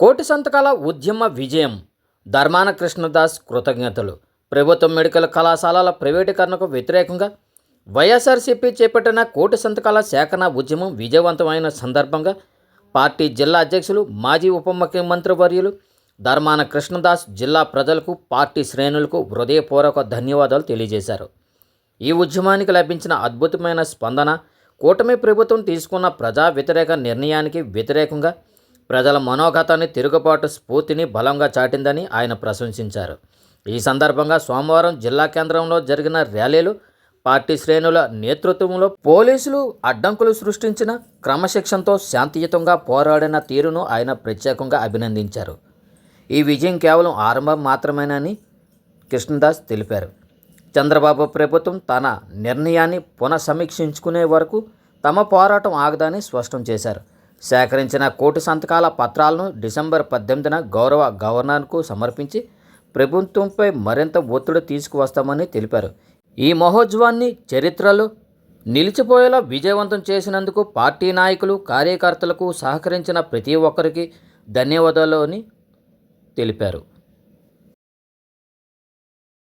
కోటి సంతకాల ఉద్యమ విజయం. ధర్మాన కృష్ణదాస్ కృతజ్ఞతలు. ప్రభుత్వ మెడికల్ కళాశాలల ప్రైవేటీకరణకు వ్యతిరేకంగా వైఎస్ఆర్సీపీ చేపట్టిన కోటి సంతకాల సేకరణ ఉద్యమం విజయవంతమైన సందర్భంగా పార్టీ జిల్లా అధ్యక్షులు మాజీ ఉప ముఖ్యమంత్రి వర్యులు ధర్మాన కృష్ణదాస్ జిల్లా ప్రజలకు పార్టీ శ్రేణులకు హృదయపూర్వక ధన్యవాదాలు తెలియజేశారు. ఈ ఉద్యమానికి లభించిన అద్భుతమైన స్పందన కూటమి ప్రభుత్వం తీసుకున్న ప్రజా వ్యతిరేక నిర్ణయానికి వ్యతిరేకంగా ప్రజల మనోగతాన్ని తిరుగుబాటు స్ఫూర్తిని బలంగా చాటిందని ఆయన ప్రశంసించారు. ఈ సందర్భంగా సోమవారం జిల్లా కేంద్రంలో జరిగిన ర్యాలీలు పార్టీ శ్రేణుల నేతృత్వంలో పోలీసులు అడ్డంకులు సృష్టించిన క్రమశిక్షణతో శాంతియుతంగా పోరాడిన తీరును ఆయన ప్రత్యేకంగా అభినందించారు. ఈ విజయం కేవలం ఆరంభం మాత్రమేనని కృష్ణదాస్ తెలిపారు. చంద్రబాబు ప్రభుత్వం తన నిర్ణయాన్ని పునఃసమీక్షించుకునే వరకు తమ పోరాటం ఆగదని స్పష్టం చేశారు. సేకరించిన కోటి సంతకాల పత్రాలను డిసెంబర్ పద్దెనిమిదిన గౌరవ గవర్నర్కు సమర్పించి ప్రభుత్వంపై మరింత ఒత్తిడి తీసుకువస్తామని తెలిపారు. ఈ మహోత్సవాన్ని చరిత్రలో నిలిచిపోయేలా విజయవంతం చేసినందుకు పార్టీ నాయకులు కార్యకర్తలకు సహకరించిన ప్రతి ఒక్కరికి ధన్యవాదాలు అని తెలిపారు.